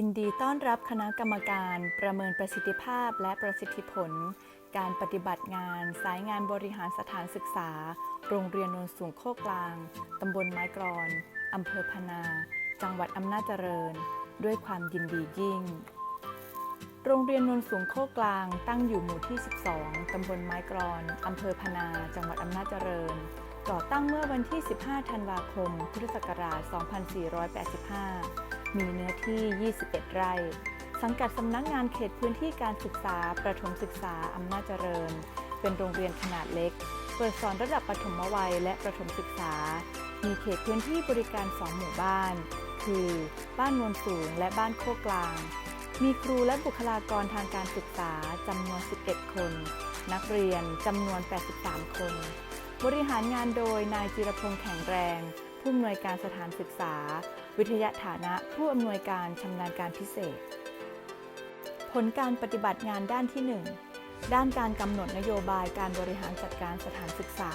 ยินดีต้อนรับคณะกรรมการประเมินประสิทธิภาพและประสิทธิผล การปฏิบัติงาน สายงานบริหารสถานศึกษา โรงเรียนนนสูงโคกกลาง ตำบลไม้กรอนอำเภอพนา จังหวัดอำนาจเจริญ ด้วยความยินดียิ่ง โรงเรียนนนสูงโคกกลาง ตั้งอยู่หมู่ที่ 12 ตำบลไม้กรอนอำเภอพนา จังหวัดอำนาจเจริญ ก่อตั้งเมื่อวันที่ 15 ธันวาคม พุทธศักราช 2485 มีเนื้อที่ 21 ไร่ สังกัดสำนักงานเขตพื้นที่การศึกษา ประถมศึกษาอำนาจเจริญ เป็นโรงเรียนขนาดเล็ก เปิดสอนระดับประถมวัยและประถมศึกษา มีเขตพื้นที่บริการ 2 หมู่บ้าน คือ บ้านโนนสูงและบ้านโคกกลาง มีครูและบุคลากรทางการศึกษาจำนวน 11 คน นักเรียนจำนวน 83 คน บริหารงานโดยนายจิรพงษ์แข็งแรง ผู้อำนวยการสถานศึกษา วิทยาฐานะผู้อำนวยการชำนาญการพิเศษ ผลการปฏิบัติงานด้านที่ 1 ด้านการกำหนดนโยบายการบริหารจัดการสถานศึกษา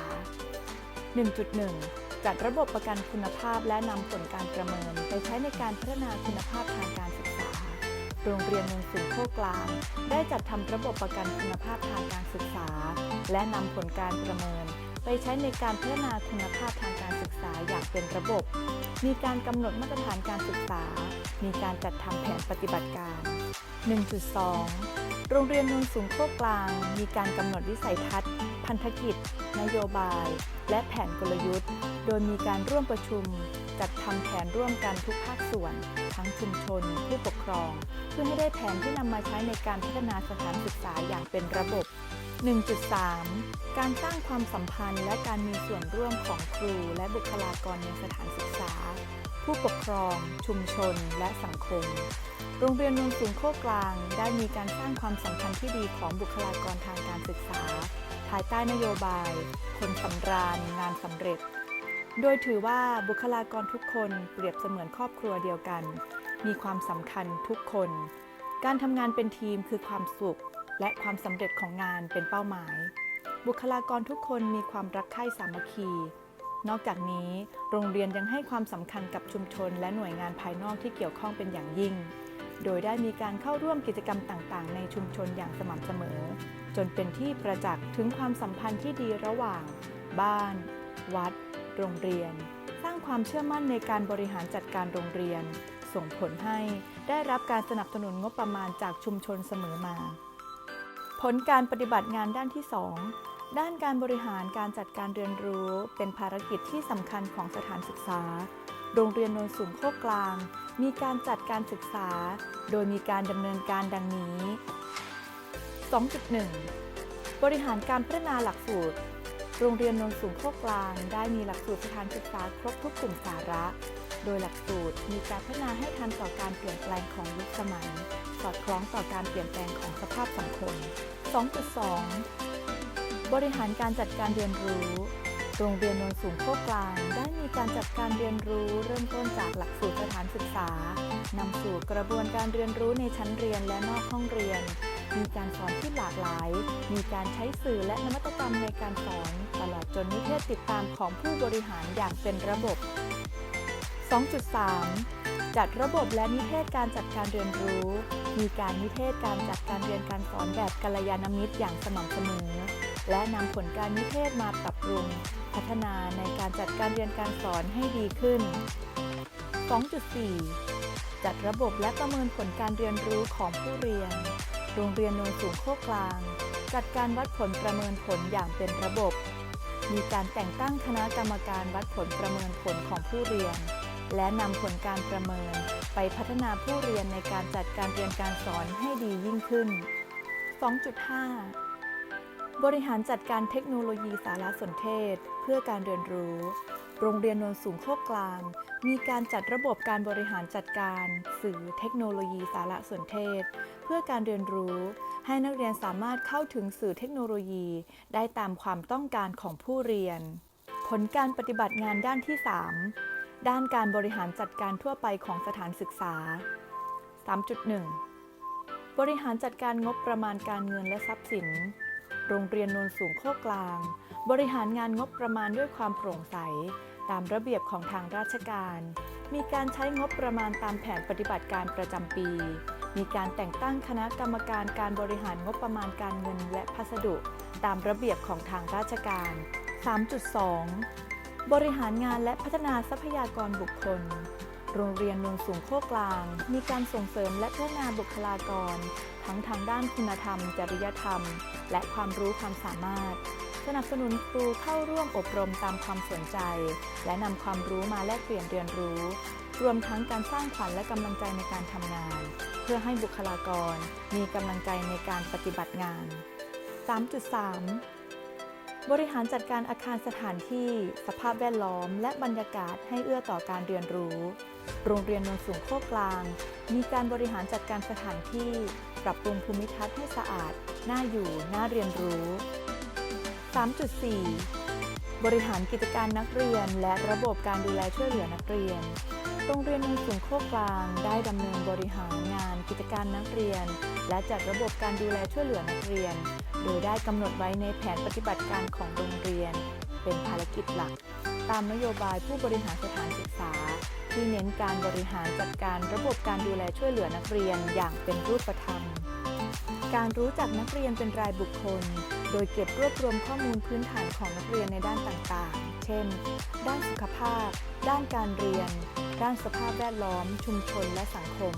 1.1 จัดระบบประกันคุณภาพและนำผลการประเมินไปใช้ในการพัฒนาคุณภาพทางการศึกษา โรงเรียนนนสูงโคกกลาง ได้จัดทำระบบประกันคุณภาพทางการศึกษา และนำผลการประเมิน ไปใช้ในการพัฒนาคุณภาพทาง ษาอย่างเป็นระบบ มีการกำหนดมาตรฐานการศึกษา มีการจัดทำแผนปฏิบัติการ 1.2 โรงเรียนนนสูงโคกกลาง มีการกำหนดวิสัยทัศน์ พันธกิจ นโยบาย และแผนกลยุทธ์ โดยมีการร่วมประชุม จัดทำแผนร่วมกันทุกภาคส่วน ทั้งชุมชน ผู้ปกครอง เพื่อให้ได้แผนที่นำมาใช้ในการพัฒนาสถานศึกษาอย่างเป็นระบบ 1.3 การสร้างความสัมพันธ์และการมีส่วนร่วมของครูและบุคลากรในสถานศึกษา ผู้ปกครอง ชุมชน และสังคม โรงเรียนนนสูงโคกกลาง ได้มีการสร้างความสัมพันธ์ที่ดีของบุคลากรทางการศึกษา ภายใต้นโยบาย คนสำราญ งานสำเร็จ โดยถือว่าบุคลากรทุกคนเปรียบเสมือนครอบครัวเดียวกัน มีความสำคัญทุกคน การทำงานเป็นทีมคือความสุข และความสำเร็จของงานเป็นเป้าหมาย บุคลากรทุกคนมีความรักใคร่สามัคคี นอกจากนี้ โรงเรียนยังให้ความสำคัญกับชุมชน และหน่วยงานภายนอกที่เกี่ยวข้องเป็นอย่างยิ่ง โดยได้มีการเข้าร่วมกิจกรรมต่าง ๆ ในชุมชนอย่างสม่ำเสมอ จนเป็นที่ประจักษ์ถึงความสัมพันธ์ที่ดีระหว่าง บ้าน วัด โรงเรียน สร้างความเชื่อมั่นในการบริหารจัดการโรงเรียนส่งผลให้ได้รับการสนับสนุนงบประมาณจากชุมชนเสมอมา ผลการปฏิบัติงานด้านที่ 2 ด้านการบริหารการจัดการเรียนรู้เป็นภารกิจที่สำคัญของสถานศึกษา โรงเรียนโนนสูงโคกกลาง มีการจัดการศึกษา โดยมีการดำเนินการดังนี้ 2.1 บริหารการพัฒนาหลักสูตร โรงเรียนโนนสูงโคกกลาง ได้มีหลักสูตรสถานศึกษาครบทุกกลุ่มสาระ โดยหลักสูตรมีการพัฒนาให้ทันต่อการเปลี่ยนแปลงของยุคสมัย สอดคล้องต่อการเปลี่ยนแปลงของสภาพสังคม 2.2 บริหารการจัดการเรียนรู้ โรงเรียนนนสูงโคกกลางได้มีการจัดการเรียนรู้เริ่มต้นจากหลักสูตรสถานศึกษานำสู่กระบวนการเรียนรู้ในชั้นเรียนและนอกห้องเรียน มีการสอนที่หลากหลาย มีการใช้สื่อและนวัตกรรมในการสอน ตลอดจนนิเทศติดตามของผู้บริหารอย่างเป็นระบบ 2.3 จัดระบบและนิเทศการจัดการเรียนรู้ มีการนิเทศการจัดการเรียนการสอนแบบกัลยาณมิตรอย่างสม่ำเสมอ และนำผลการนิเทศมาปรับปรุง พัฒนาในการจัดการเรียนการสอนให้ดีขึ้น 2.4 จัดระบบและประเมินผลการเรียนรู้ของผู้เรียน โรงเรียนโนนสูงโคกกลาง จัดการวัดผลประเมินผลอย่างเป็นระบบ มีการแต่งตั้งคณะกรรมการวัดผลประเมินผลของผู้เรียน และนำผลการประเมิน ไปพัฒนาผู้เรียนในการจัดการเรียนการสอนให้ดียิ่งขึ้น 2.5 บริหารจัดการเทคโนโลยีสารสนเทศ เพื่อการเรียนรู้ โรงเรียนโนนสูงโคกกลาง มีการจัดระบบการบริหารจัดการ สื่อเทคโนโลยีสารสนเทศ เพื่อการเรียนรู้ ให้นักเรียนสามารถเข้าถึงสื่อเทคโนโลยี ได้ตามความต้องการของผู้เรียน ผลการปฏิบัติงานด้านที่ 3 ด้านการบริหารจัดการทั่วไปของสถานศึกษา 3.1 บริหารจัดการงบประมาณการเงินและทรัพย์สิน โรงเรียนโนนสูงโคกกลาง บริหารงานงบประมาณด้วยความโปร่งใส ตามระเบียบของทางราชการ มีการใช้งบประมาณตามแผนปฏิบัติการประจำปี มีการแต่งตั้งคณะกรรมการการบริหารงบประมาณการเงินและพัสดุ ตามระเบียบของทางราชการ 3.2 บริหารงานและพัฒนาทรัพยากรบุคคล โรงเรียนเมืองสูงโคกกลาง มีการส่งเสริมและพัฒนาบุคลากร ทั้งทางด้านคุณธรรม จริยธรรม และความรู้ความสามารถ สนับสนุนครูเข้าร่วมอบรมตามความสนใจ และนำความรู้มาแลกเปลี่ยนเรียนรู้ รวมทั้งการสร้างขวัญและกำลังใจในการทำงาน เพื่อให้บุคลากร มีกำลังใจในการปฏิบัติงาน 3.3 บริหารจัดการอาคารสถานที่ สภาพแวดล้อม และบรรยากาศให้เอื้อต่อการเรียนรู้ โรงเรียนนนสูงโคกกลาง มีการบริหารจัดการสถานที่ ปรับปรุงภูมิทัศน์ให้สะอาด น่าอยู่ น่าเรียนรู้ 3.4 บริหารกิจการนักเรียน และระบบการดูแลช่วยเหลือนักเรียน โรงเรียนโนนสูงโคกกลาง ได้ดำเนินบริหารงาน กิจการนักเรียน และจัดระบบการดูแลช่วยเหลือนักเรียน โดยได้กำหนดไว้ในแผนปฏิบัติการของโรงเรียน เป็นภารกิจหลัก ตามนโยบายผู้บริหารสถานศึกษา ที่เน้นการบริหารจัดการระบบการดูแลช่วยเหลือนักเรียนอย่างเป็นรูปธรรม การรู้จักนักเรียนเป็นรายบุคคล โดยเก็บรวบรวมข้อมูลพื้นฐานของนักเรียนในด้านต่างๆ เช่น ด้านสุขภาพ ด้านการเรียน ด้านสภาพแวดล้อม ชุมชนและสังคม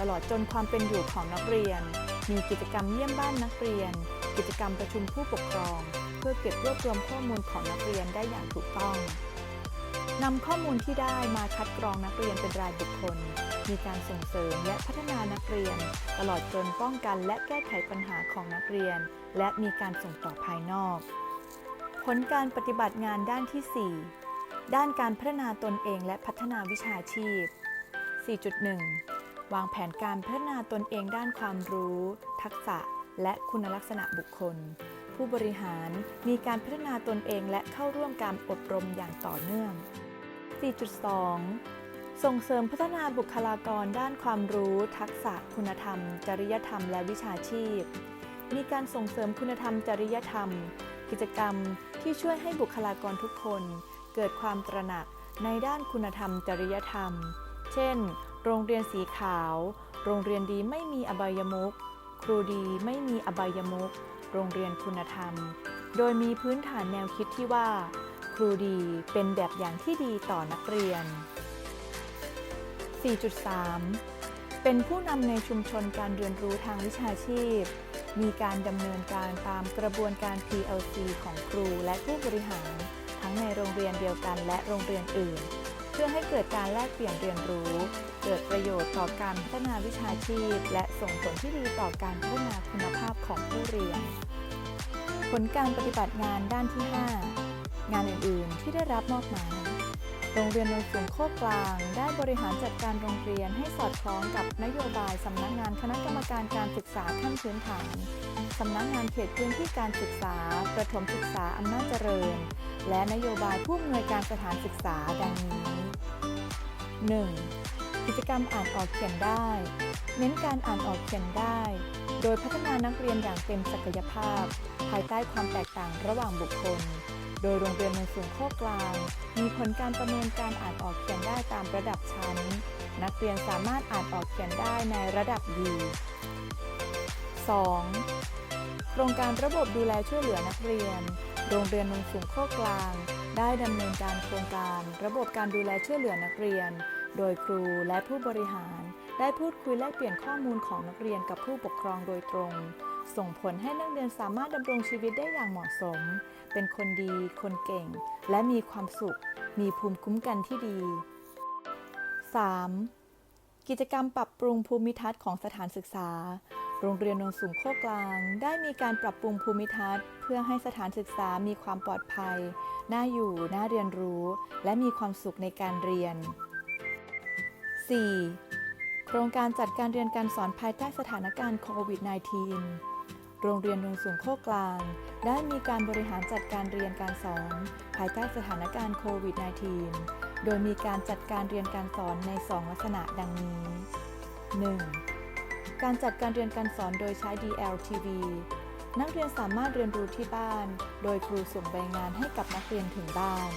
ตลอดจนความเป็นอยู่ของนักเรียน มีกิจกรรมเยี่ยมบ้านนักเรียน กิจกรรมประชุมผู้ปกครอง เพื่อเก็บรวบรวมข้อมูลของนักเรียนได้อย่างถูกต้องนำข้อมูลที่ได้มาคัดกรองนักเรียนเป็นรายบุคคล มีการส่งเสริมและพัฒนานักเรียน ตลอดจนป้องกันและแก้ไขปัญหาของนักเรียน และมีการส่งต่อภายนอก ผลการปฏิบัติงานด้านที่ 4 ด้านการพัฒนาตนเองและพัฒนาวิชาชีพ 4.1 วางแผนการพัฒนาตนเองด้านความรู้ ทักษะ และคุณลักษณะบุคคล ผู้บริหารมีการพัฒนาตนเองและเข้าร่วมการอบรมอย่างต่อเนื่อง 4.2 ส่งเสริมพัฒนาบุคลากรด้านความรู้ ทักษะ คุณธรรม จริยธรรม และวิชาชีพ มีการส่งเสริมคุณธรรม จริยธรรม กิจกรรมที่ช่วยให้บุคลากรทุกคน เกิดความตระหนักในด้านคุณธรรม จริยธรรม เช่น โรงเรียนสีขาว โรงเรียนดีไม่มีอบายมุข ครูดีไม่มีอบายมุขโรงเรียนคุณธรรม โดยมีพื้นฐานแนวคิดที่ว่า ครูดีเป็นแบบอย่างที่ดีต่อนักเรียน 4.3 เป็นผู้นำในชุมชนการเรียนรู้ทางวิชาชีพ มีการดำเนินการตามกระบวนการ PLC ของครูและผู้บริหาร ทั้งในโรงเรียนเดียวกันและโรงเรียนอื่น เพื่อให้เกิดการแลกเปลี่ยนเรียนรู้ เกิดประโยชน์ต่อการพัฒนาวิชาชีพ และส่งผลที่ดีต่อการพัฒนาคุณภาพของผู้เรียน ผลการปฏิบัติงานด้านที่ 5 งานอื่น ๆ ที่ได้รับมอบหมายโรงเรียนโนนสูงโคกกลาง ได้บริหารจัดการโรงเรียนให้สอดคล้องกับนโยบายสำนักงานคณะกรรมการการศึกษาขั้นพื้นฐานสำนักงานเขตพื้นที่การศึกษา ประถมศึกษาอำนาจเจริญ และนโยบายผู้อำนวยการสถานศึกษาดังนี้ 1. กิจกรรมอ่านออกเขียนได้ เน้นการอ่านออกเขียนได้ โดยพัฒนานักเรียนอย่างเต็มศักยภาพ ภายใต้ความแตกต่างระหว่างบุคคล โดยโรงเรียนในสูงโคกกลาง มีผลการประเมินการอ่านออกเขียนได้ตามระดับชั้น นักเรียนสามารถอ่านออกเขียนได้ในระดับดี 2. โครงการระบบดูแลช่วยเหลือนักเรียน โรงเรียนนนสูงโคกกลาง ได้ดำเนินการโครงการ ระบบการดูแลช่วยเหลือนักเรียน โดยครูและผู้บริหาร ได้พูดคุยแลกเปลี่ยนข้อมูลของนักเรียนกับผู้ปกครองโดยตรง ส่งผลให้นักเรียนสามารถดำรงชีวิตได้อย่างเหมาะสม เป็นคนดี คนเก่ง และมีความสุข มีภูมิคุ้มกันที่ดี 3. กิจกรรมปรับปรุงภูมิทัศน์ของสถานศึกษา โรงเรียนโนนสูงโคกกลาง ได้มีการปรับปรุงภูมิทัศน์ เพื่อให้สถานศึกษามีความปลอดภัย น่าอยู่ น่าเรียนรู้ และมีความสุขในการเรียน 4. โครงการจัดการเรียนการสอนภายใต้สถานการณ์โควิด -19 โรงเรียนโนนสูงโคกลาง ได้มีการบริหารจัดการเรียนการสอน ภายใต้สถานการณ์โควิด -19 โดยมีการจัดการเรียนการสอนใน 2 ลักษณะดังนี้ 1. การจัดการเรียนการสอนโดยใช้ DLTV นักเรียนสามารถเรียนรู้ที่บ้าน โดยครูส่งใบงานให้กับนักเรียนถึงบ้าน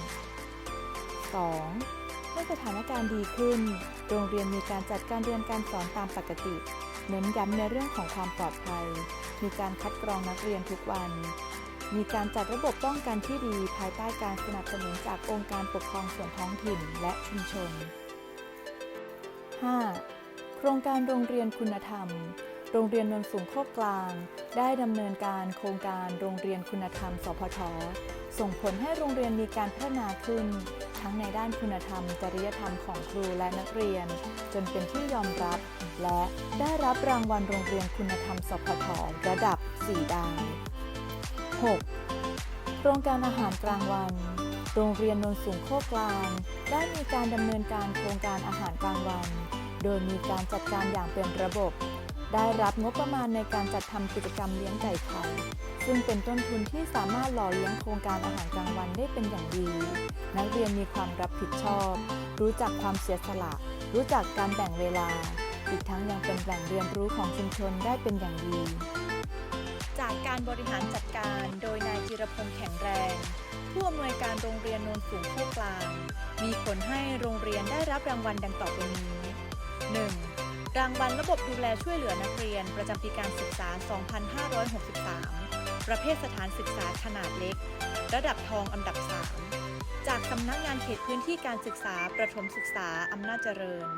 2. เมื่อสถานการณ์ดีขึ้น โรงเรียนมีการจัดการเรียนการสอนตามปกติ เน้นย้ำในเรื่องของความปลอดภัย มีการคัดกรองนักเรียนทุกวัน มีการจัดระบบป้องกันที่ดีภายใต้การสนับสนุนจากองค์การปกครองส่วนท้องถิ่นและชุมชน 5. โครงการโรงเรียนคุณธรรม โรงเรียนนนสูงโคกกลาง ได้ดำเนินการโครงการโรงเรียนคุณธรรม สพท ส่งผลให้โรงเรียนมีการพัฒนาขึ้น ทั้งในด้านคุณธรรม จริยธรรมของครูและนักเรียน จนเป็นที่ยอมรับ และได้รับรางวัลโรงเรียนคุณธรรม สพท ระดับ 4 ดาว 6. โครงการอาหารกลางวันโรงเรียนนนสูงโคกกลาง ได้มีการดำเนินการโครงการอาหารกลางวัน โดยมีการจัดการอย่างเป็นระบบ ได้รับงบประมาณในการจัดทำกิจกรรมเลี้ยงไก่ไข่ซึ่งเป็นต้นทุนที่สามารถหล่อเลี้ยงโครงการอาหารกลางวันได้เป็นอย่างดี นักเรียนมีความรับผิดชอบ รู้จักความเสียสละ รู้จักการแบ่งเวลา อีกทั้งยังเป็นแหล่งเรียนรู้ของชุมชนได้เป็นอย่างดี จากการบริหารจัดการโดยนายจิรพงษ์แข็งแรงผู้อำนวยการโรงเรียนโนนสูงโคกกลาง มีผลให้โรงเรียนได้รับรางวัลดังต่อไปนี้ 1. รางวัลระบบดูแลช่วยเหลือนักเรียน ประจำปีการศึกษา 2563 ประเภทสถานศึกษาขนาดเล็ก ระดับทองอันดับ 3 จากสำนักงานเขตพื้นที่การศึกษาประถมศึกษาอำนาจเจริญ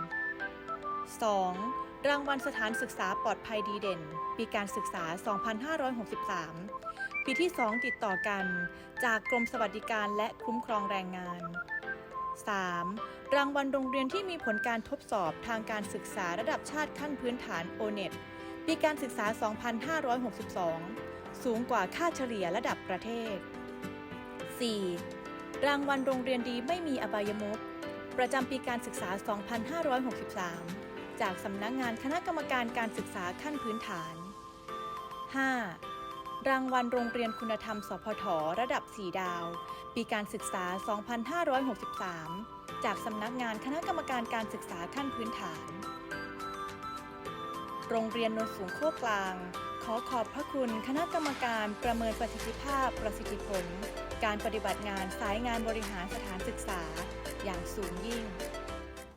2. รางวัลสถานศึกษาปลอดภัยดีเด่น ปีการศึกษา 2563 ปีที่ 2 ติดต่อกัน จากกรมสวัสดิการและคุ้มครองแรงงาน 3. รางวัลโรงเรียนที่มีผลการทดสอบทางการศึกษาระดับชาติขั้นพื้นฐาน o n e t ปีการศึกษา 2562 สูงกว่าค่าเฉลี่ยระดับประเทศ 4. รางวัลโรงเรียนดีไม่มีอบายมุขประจำปีการศึกษา 2563 จากสำนักงานคณะกรรมการการศึกษาขั้นพื้นฐาน 5. รางวัลโรงเรียนคุณธรรม สพทระดับ 4 ดาว ปีการศึกษา 2563 จากสำนักงานคณะกรรมการการศึกษาขั้นพื้นฐาน โรงเรียนนนสูงโคกกลาง ขอขอบพระคุณคณะกรรมการประเมินประสิทธิภาพประสิทธิผล การปฏิบัติงานสายงานบริหารสถานศึกษา อย่างสูงยิ่ง